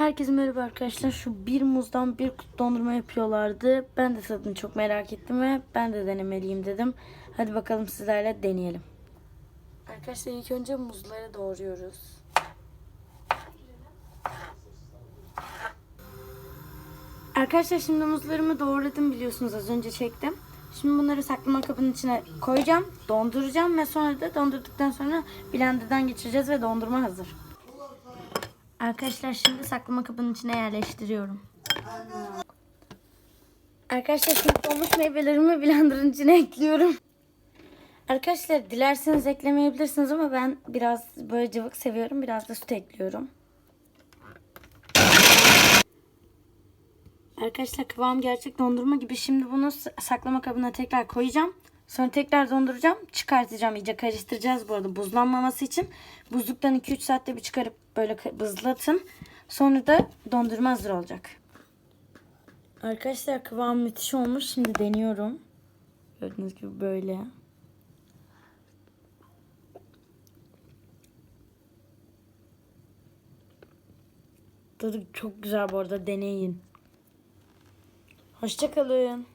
Herkese merhaba arkadaşlar. Şu bir muzdan bir kutu dondurma yapıyorlardı. Ben de tadını çok merak ettim ve ben de denemeliyim dedim. Hadi bakalım sizlerle deneyelim. Arkadaşlar ilk önce muzları doğruyoruz. Arkadaşlar şimdi muzlarımı doğradım biliyorsunuz az önce çektim. Şimdi bunları saklama kabının içine koyacağım, donduracağım ve sonra da dondurduktan sonra blenderdan geçireceğiz ve dondurma hazır. Arkadaşlar şimdi saklama kabının içine yerleştiriyorum. Arkadaşlar şimdi olmuş meyvelerimi blenderın içine ekliyorum. Arkadaşlar dilerseniz eklemeyebilirsiniz ama ben biraz böyle cıvık seviyorum. Biraz da süt ekliyorum. Arkadaşlar kıvam gerçek dondurma gibi. Şimdi bunu saklama kabına tekrar koyacağım. Sonra tekrar donduracağım. Çıkartacağım. iyice karıştıracağız bu arada buzlanmaması için. Buzluktan 2-3 saatte bir çıkarıp böyle bızlatın. Sonra da dondurma hazır olacak. Arkadaşlar kıvam müthiş olmuş. Şimdi deniyorum. Gördüğünüz gibi böyle. Tadı çok güzel bu arada deneyin. Hoşçakalın.